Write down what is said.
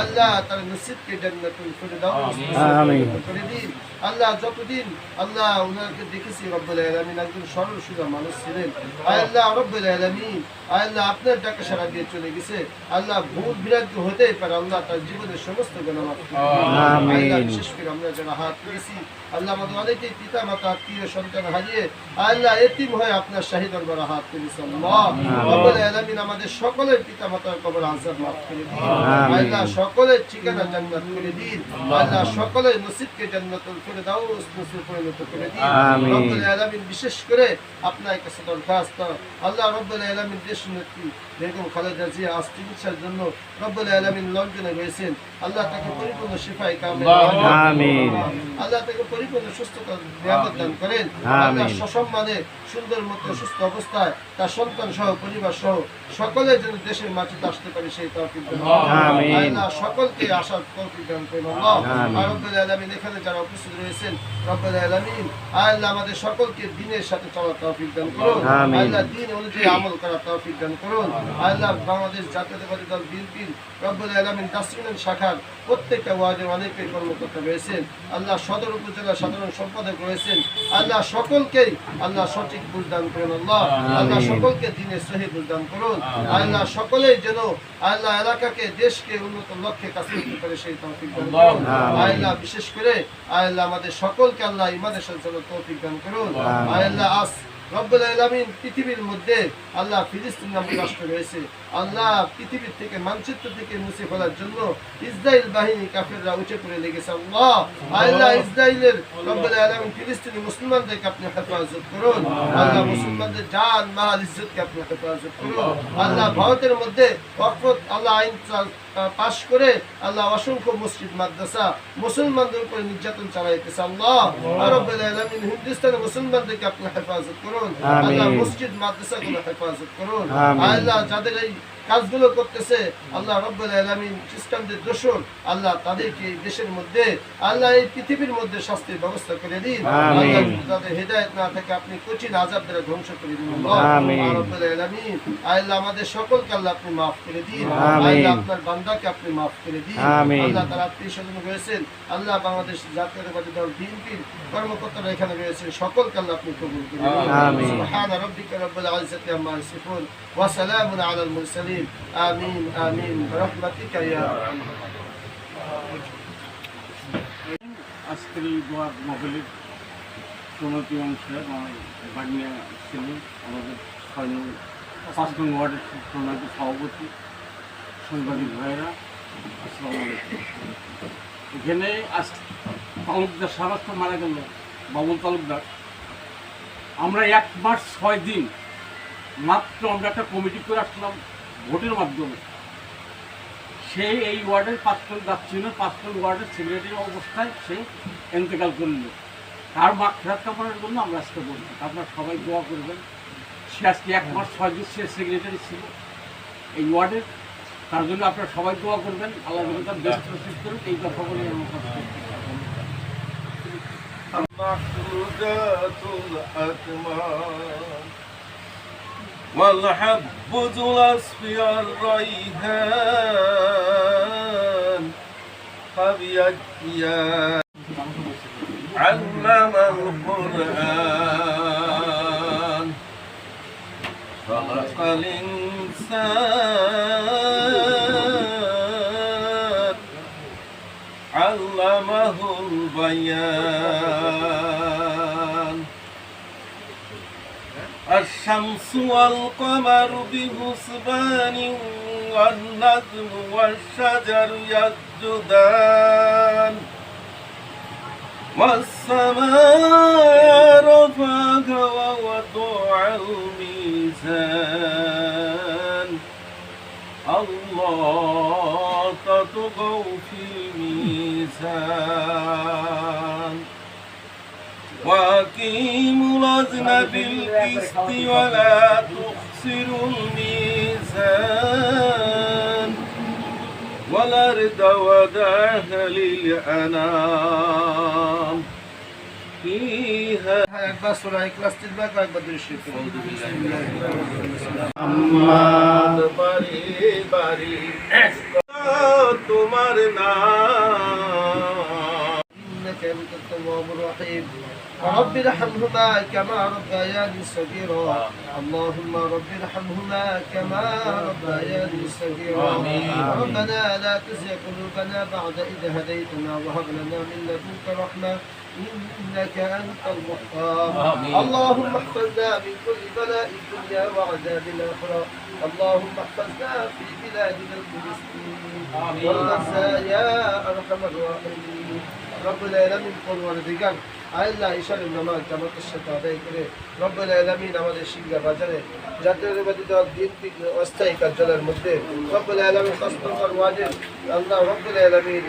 আল্লাহ তার নসিবকে জান্নাতুল ফিরদাউস আমিন। করে দিন। আল্লাহ যতদিন আল্লাহ ওনাকে দেখেছি রব্বুল আলামিন একজন সরল সুজা মানুষ ছিলেন। আয় আল্লাহ রব্বুল আলামিন আয় আল্লাহ আপনার ডাকে সারা দিয়ে চলে গেছে। আল্লাহ ভুল বিরাগ্য হতেই পারে আল্লাহ তার জীবনের সমস্ত গুণা মাফ করে আমিন। আল্লাহ বিশেষ করে আমরা যারা হাত তুলেছি আল্লাহ আমাদের অনেকেই পিতা মাতা আত্মীয় সন্তান হারিয়ে আল্লাহ এতিম হয়ে আপনার শাহিদ দরবারে হাত তুলেছি আল্লাহ। রব্বুল আলামিন আমাদের সকলের পিতা মাতার কবর আজাব মাফ করে দিন। আমিন। আল্লাহ সকলের ঠিকানা জান্নাত করে দিন আল্লাহ সকলের নসিবকে জান্নাতুল ফিরদাউস নসিব পরিণত করে দিন আমিন। রব্বুল আলামিন বিশেষ করে আপনার কাছে দরখাস্ত আল্লাহ রব্বুল আলামিন দেশ নেত্রী বেগম খালেদা জিয়া আজ চিকিৎসার জন্য রব্বুল আলামিন লন্ডনে রয়েছেন আল্লাহ তাকে পরিপূর্ণ শিফাই কামে আমিন। আল্লাহ তাকে পরিপূর্ণ সুস্থতা নিয়ামত দান করেন আল্লাহ। সসম্মানে সুন্দর মতো সুস্থ অবস্থায় তার সন্তান সহ পরিবার সহ সকলে যেন দেশের মাটিতে আসতে পারে সেই তৌফিক দান করুন। আমিন। সকলকে আসার তৌফিক দান করুন। আল্লাহ রব্বুল আলামিন এখানে যারা উপস্থিত রয়েছেন রব্বুল আলামিন আল্লাহ আমাদের সকলকে দিনের সাথে চলার তৌফিক দান করুন। আমিন। আল্লাহ দিন অনুযায়ী আমল করার তৌফিক দান করুন। আল্লাহ বাংলাদেশ জাতীয়তাবাদী দল বিএনপির রব্বুল আলামিন দাসিমেন শাখার প্রত্যেকটা ওয়ার্ডের অনেকেই কর্মকর্তা রয়েছেন। আল্লাহ সদর উপজেলা সাধারণ সম্পাদক রয়েছেন। আল্লাহ সকলকেই আল্লাহ সঠিক বুঝদান করুন আল্লাহ। আল্লাহ সকলকে দিনের সহি বুঝদান করুন। আল্লাহ সকলেই যেন আল্লাহ এলাকাকে দেশকে উন্নত লক্ষ্যে কাজ করতে পারে সেই তৌফিক দান করুন। আল্লাহ বিশেষ করে আল্লাহ আমাদের সকলকে আল্লাহ ইমানের সঞ্চালন তৌফিক দান করুন। আল্লাহ আস পৃথিবীর মধ্যে আল্লাহ ফিলিস্তিন রাষ্ট্র রয়েছে আল্লাহ পৃথিবীর থেকে মানচিত্র থেকে মুছে ফেলার জন্য ইসরায়েল বাহিনী কাফেররা উঠে লেগেছে। আল্লাহ আল্লাহ ইসরায়েলের ফিলিস্তিনি মুসলমানদেরকে আপনি হেফাজত করুন। আল্লাহ মুসলমানদের জান ইজ্জতকে আপনি হেফাজত করুন। আল্লাহ ভারতের মধ্যে অকফত আল্লাহ আইন পাশ করে আল্লাহ অসংখ্য মসজিদ, মাদ্রাসা মুসলমানদের উপরে নির্যাতন চালাইতেছে। আল্লাহ রব্বুল হিন্দুস্তানের মুসলমানদেরকে আপনি হেফাজত করুন। আমিন। আল্লাহ মসজিদ মাদ্রাসা গুলো হেফাজত করুন। আল্লাহ যাদের এই কাজগুলো করতেছে আল্লাহ রব্বুল আলামিন খ্রিস্টানদের দোষর আল্লাহ তাদেরকে দেশের মধ্যে আল্লাহ এই পৃথিবীর মধ্যে শাস্তির ব্যবস্থা করে দিন। আল্লাহ তাদের হেদায়েত না থাকে আপনি কঠিন দ্বারা ধ্বংস করে দিন রব্বুল আলামিন আল্লাহ আমাদের সকলকে আল্লাহ আপনি মাফ করে দিন। আল্লাহ আপনার বান্দাকে আপনি মাফ করে দিন। আল্লাহ তার আত্মীয় স্বজন রয়েছেন আল্লাহ বাংলাদেশ জাতীয়তাবাদী দল বিএনপির কর্মকর্তারা এখানে রয়েছেন সকলকে আল্লাহ আপনি কবুল করুন আমিন। সুবহান রাব্বিকা রাব্বিল ইজ্জাতি আম্মা ইয়াসিফুন ওয়া সালামুন আলাল মুরসালিন। আমিন আমিন। বিরহমাতিকা ইয়া আজকের এই দোয়া মহলের সমিতি অংশে আমার ছিলেন আমাদের ছয় পাঁচ নং ওয়ার্ডের সমিতি সভাপতি সাংবাদিক ভাইয়েরা আসসালামু এখানে আজ তালুকদার সারাস্ত মারা গেল বাবুল তালুকদার। আমরা এক মাস ছয় দিন মাত্র আমরা একটা কমিটি করে আসলাম ভোটের মাধ্যমে। সে এই ওয়ার্ডের পাঁচজন যাচ্ছিল পাঁচজন ওয়ার্ডের সেক্রেটারি অবস্থায় সে এন্তেকাল করল। তার মা ফেরত কাপড়ের জন্য আমরা আজকে বলছি। আপনারা সবাই দোয়া করবেন। সে আজকে এক মাস ছয় দিন সে সেক্রেটারি ছিল এই ওয়ার্ডের তার জন্য আপনারা সবাই দোয়া করবেন। আল্লাহ তার প্রসেস করুন এই কথা বলে আমার المحدودات الأكمام. والحب ذو الأصفي الريهان قد يا علم القرآن. خلق الإنسان. علمه البيان الشمس والقمر بحسبان والنجم والشجر يسجدان والسماء رفعها ووضع الميزان الله تطغوا في الميزان وأقيموا الوزن بالقسط ولا تخسروا الميزان والأرض وضعها للأنام فيها একবার সূরা ইখলাস তিনবার কয়েকবার দৃশ্যিত আমার বাড়ি বাড়ি إنك أنت التواب الرحيم. رب ارحمهما كما ربياني صغيرا. اللهم رب ارحمهما كما ربياني صغيرا. ربنا لا تزغ قلوبنا بعد إذ هديتنا وهب لنا من لدنك رحمة إنك أنت المختار اللهم احفظنا من كل بلاء الدنيا وعذاب الآخرة. اللهم احفظنا في بلادنا المسلمين. وغزة يا أرحم الراحمين. রব্বুল আলামিন পরওয়ারদিগার আল্লাহ ইশারের নামাজ জামাতের সাথে আদায় করে রব্বুল আলমিন আমাদের সিংহা বাজারে জাতীয়তাবাদী দল দিন অস্থায়ী কার্যালয়ের মধ্যে রব্বুল আলামিন হস্তকর ওয়াজের আল্লাহ রব্বুল আলামিন